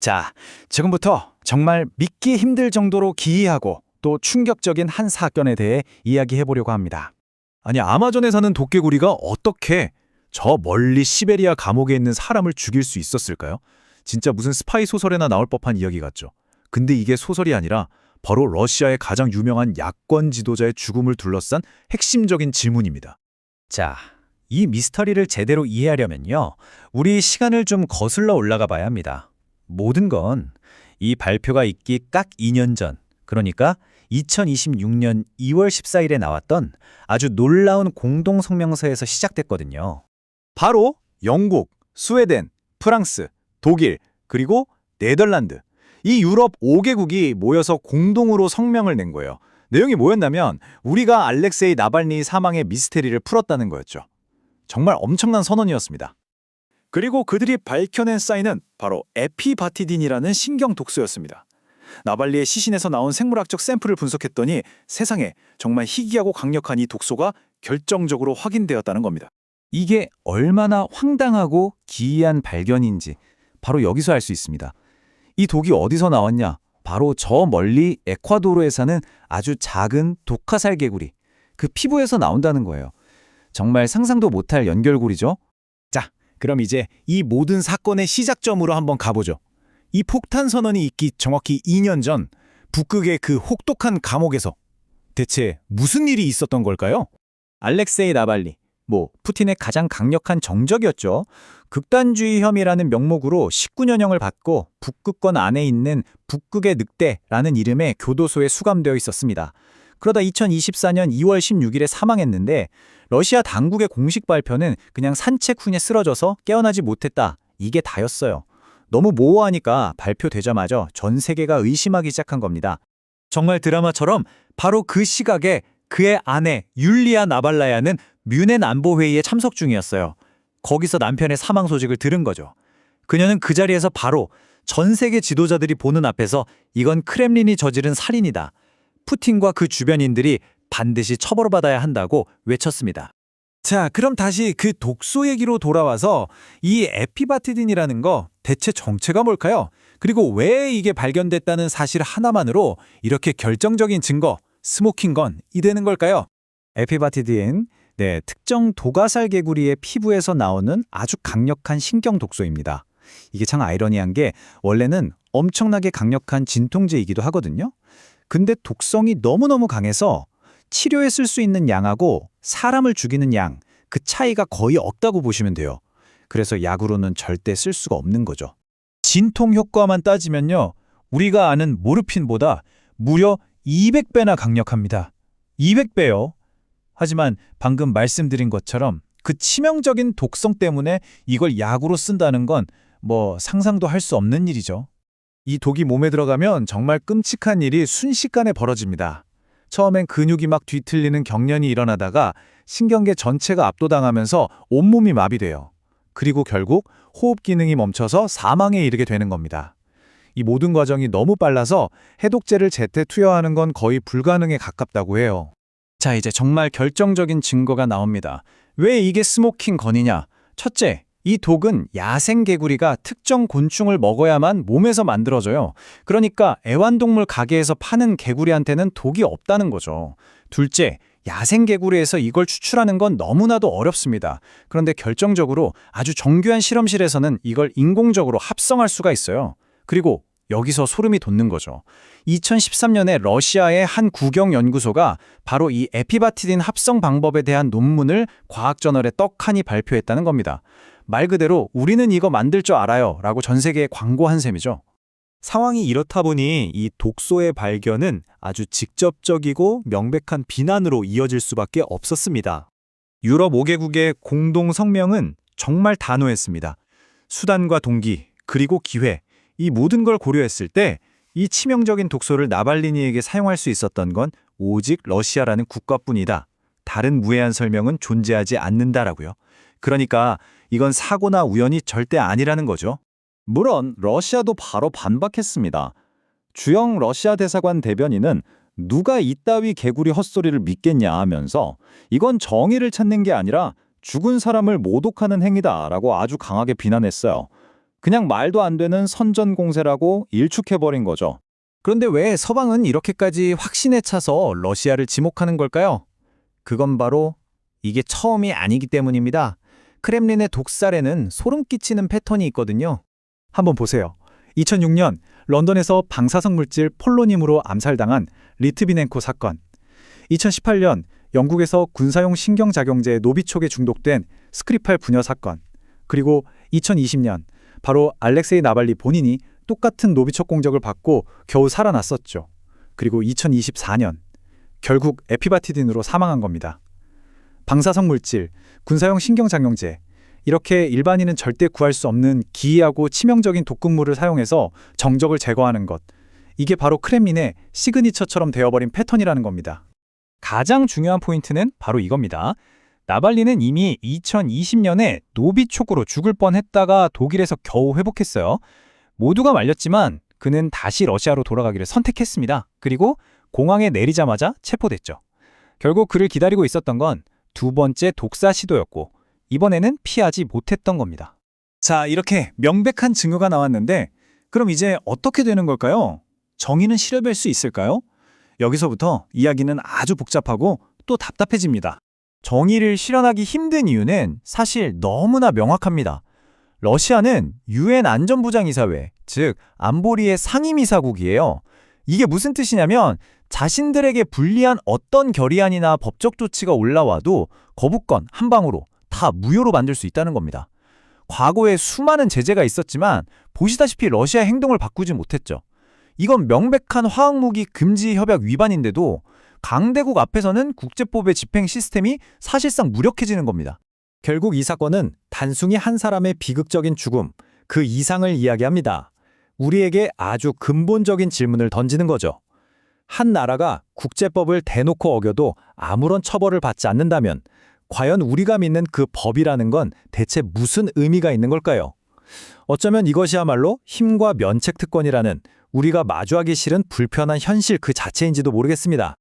자, 지금부터 정말 믿기 힘들 정도로 기이하고 또 충격적인 한 사건에 대해 이야기해 보려고 합니다. 아니 아마존에 사는 도깨구리가 어떻게 저 멀리 시베리아 감옥에 있는 사람을 죽일 수 있었을까요? 진짜 무슨 스파이 소설에나 나올 법한 이야기 같죠. 근데 이게 소설이 아니라 바로 러시아의 가장 유명한 야권 지도자의 죽음을 둘러싼 핵심적인 질문입니다. 자, 이 미스터리를 제대로 이해하려면요. 우리 시간을 좀 거슬러 올라가 봐야 합니다. 모든 건 이 발표가 있기 딱 2년 전, 그러니까 2026년 2월 14일에 나왔던 아주 놀라운 공동성명서에서 시작됐거든요. 바로 영국, 스웨덴, 프랑스, 독일, 그리고 네덜란드 이 유럽 5개국이 모여서 공동으로 성명을 낸 거예요. 내용이 뭐였냐면 우리가 알렉세이 나발니 사망의 미스테리를 풀었다는 거였죠. 정말 엄청난 선언이었습니다. 그리고 그들이 밝혀낸 사인은 바로 에피바티딘이라는 신경 독소였습니다. 나발리의 시신에서 나온 생물학적 샘플을 분석했더니 세상에 정말 희귀하고 강력한 이 독소가 결정적으로 확인되었다는 겁니다. 이게 얼마나 황당하고 기이한 발견인지 바로 여기서 알 수 있습니다. 이 독이 어디서 나왔냐? 바로 저 멀리 에콰도르에 사는 아주 작은 독화살 개구리. 그 피부에서 나온다는 거예요. 정말 상상도 못할 연결고리죠? 자, 그럼 이제 이 모든 사건의 시작점으로 한번 가보죠. 이 폭탄 선언이 있기 정확히 2년 전 북극의 그 혹독한 감옥에서 대체 무슨 일이 있었던 걸까요? 알렉세이 나발리, 뭐 푸틴의 가장 강력한 정적이었죠. 극단주의 혐의라는 명목으로 19년형을 받고 북극권 안에 있는 북극의 늑대라는 이름의 교도소에 수감되어 있었습니다. 그러다 2024년 2월 16일에 사망했는데 러시아 당국의 공식 발표는 그냥 산책 후에 쓰러져서 깨어나지 못했다. 이게 다였어요. 너무 모호하니까 발표되자마자 전 세계가 의심하기 시작한 겁니다. 정말 드라마처럼 바로 그 시각에 그의 아내 율리아 나발라야는 뮌헨 안보회의에 참석 중이었어요. 거기서 남편의 사망 소식을 들은 거죠. 그녀는 그 자리에서 바로 전 세계 지도자들이 보는 앞에서 이건 크렘린이 저지른 살인이다. 푸틴과 그 주변인들이 반드시 처벌받아야 한다고 외쳤습니다. 자, 그럼 다시 그 독소 얘기로 돌아와서 이 에피바티딘이라는 거 대체 정체가 뭘까요? 그리고 왜 이게 발견됐다는 사실 하나만으로 이렇게 결정적인 증거, 스모킹 건 이 되는 걸까요? 에피바티딘, 네, 특정 도가살 개구리의 피부에서 나오는 아주 강력한 신경 독소입니다. 이게 참 아이러니한 게 원래는 엄청나게 강력한 진통제이기도 하거든요. 근데 독성이 너무너무 강해서 치료에 쓸 수 있는 양하고 사람을 죽이는 양, 그 차이가 거의 없다고 보시면 돼요. 그래서 약으로는 절대 쓸 수가 없는 거죠. 진통 효과만 따지면요. 우리가 아는 모르핀보다 무려 200배나 강력합니다. 200배요. 하지만 방금 말씀드린 것처럼 그 치명적인 독성 때문에 이걸 약으로 쓴다는 건 뭐 상상도 할 수 없는 일이죠. 이 독이 몸에 들어가면 정말 끔찍한 일이 순식간에 벌어집니다. 처음엔 근육이 막 뒤틀리는 경련이 일어나다가 신경계 전체가 압도당하면서 온몸이 마비돼요. 그리고 결국 호흡 기능이 멈춰서 사망에 이르게 되는 겁니다. 이 모든 과정이 너무 빨라서 해독제를 제때 투여하는 건 거의 불가능에 가깝다고 해요. 자, 이제 정말 결정적인 증거가 나옵니다. 왜 이게 스모킹 건이냐? 첫째, 이 독은 야생 개구리가 특정 곤충을 먹어야만 몸에서 만들어져요. 그러니까 애완동물 가게에서 파는 개구리한테는 독이 없다는 거죠. 둘째, 야생 개구리에서 이걸 추출하는 건 너무나도 어렵습니다. 그런데 결정적으로 아주 정교한 실험실에서는 이걸 인공적으로 합성할 수가 있어요. 그리고 여기서 소름이 돋는 거죠. 2013년에 러시아의 한 국영 연구소가 바로 이 에피바티딘 합성 방법에 대한 논문을 과학저널에 떡하니 발표했다는 겁니다. 말 그대로 우리는 이거 만들 줄 알아요 라고 전 세계에 광고한 셈이죠. 상황이 이렇다 보니 이 독소의 발견은 아주 직접적이고 명백한 비난으로 이어질 수밖에 없었습니다. 유럽 5개국의 공동 성명은 정말 단호했습니다. 수단과 동기, 그리고 기회, 이 모든 걸 고려했을 때 이 치명적인 독소를 나발리니에게 사용할 수 있었던 건 오직 러시아라는 국가뿐이다. 다른 무해한 설명은 존재하지 않는다라고요. 그러니까 이건 사고나 우연이 절대 아니라는 거죠. 물론 러시아도 바로 반박했습니다. 주영 러시아 대사관 대변인은 누가 이따위 개구리 헛소리를 믿겠냐 하면서 이건 정의를 찾는 게 아니라 죽은 사람을 모독하는 행위다라고 아주 강하게 비난했어요. 그냥 말도 안 되는 선전 공세라고 일축해버린 거죠. 그런데 왜 서방은 이렇게까지 확신에 차서 러시아를 지목하는 걸까요? 그건 바로 이게 처음이 아니기 때문입니다. 크렘린의 독살에는 소름 끼치는 패턴이 있거든요. 한번 보세요. 2006년 런던에서 방사성 물질 폴로늄으로 암살당한 리트비넨코 사건. 2018년 영국에서 군사용 신경작용제 노비촉에 중독된 스크리팔 부녀 사건. 그리고 2020년 바로 알렉세이 나발리 본인이 똑같은 노비촉 공격을 받고 겨우 살아났었죠. 그리고 2024년 결국 에피바티딘으로 사망한 겁니다. 방사성 물질, 군사용 신경작용제, 이렇게 일반인은 절대 구할 수 없는 기이하고 치명적인 독극물을 사용해서 정적을 제거하는 것. 이게 바로 크렘린의 시그니처처럼 되어버린 패턴이라는 겁니다. 가장 중요한 포인트는 바로 이겁니다. 나발리는 이미 2020년에 노비촉으로 죽을 뻔했다가 독일에서 겨우 회복했어요. 모두가 말렸지만 그는 다시 러시아로 돌아가기를 선택했습니다. 그리고 공항에 내리자마자 체포됐죠. 결국 그를 기다리고 있었던 건 두 번째 독사 시도였고 이번에는 피하지 못했던 겁니다. 자, 이렇게 명백한 증거가 나왔는데 그럼 이제 어떻게 되는 걸까요? 정의는 실현될 수 있을까요? 여기서부터 이야기는 아주 복잡하고 또 답답해집니다. 정의를 실현하기 힘든 이유는 사실 너무나 명확합니다. 러시아는 유엔 안전보장이사회, 즉 안보리의 상임이사국이에요. 이게 무슨 뜻이냐면 자신들에게 불리한 어떤 결의안이나 법적 조치가 올라와도 거부권 한 방으로 다 무효로 만들 수 있다는 겁니다. 과거에 수많은 제재가 있었지만 보시다시피 러시아의 행동을 바꾸지 못했죠. 이건 명백한 화학무기 금지 협약 위반인데도 강대국 앞에서는 국제법의 집행 시스템이 사실상 무력해지는 겁니다. 결국 이 사건은 단순히 한 사람의 비극적인 죽음, 그 이상을 이야기합니다. 우리에게 아주 근본적인 질문을 던지는 거죠. 한 나라가 국제법을 대놓고 어겨도 아무런 처벌을 받지 않는다면 과연 우리가 믿는 그 법이라는 건 대체 무슨 의미가 있는 걸까요? 어쩌면 이것이야말로 힘과 면책 특권이라는 우리가 마주하기 싫은 불편한 현실 그 자체인지도 모르겠습니다.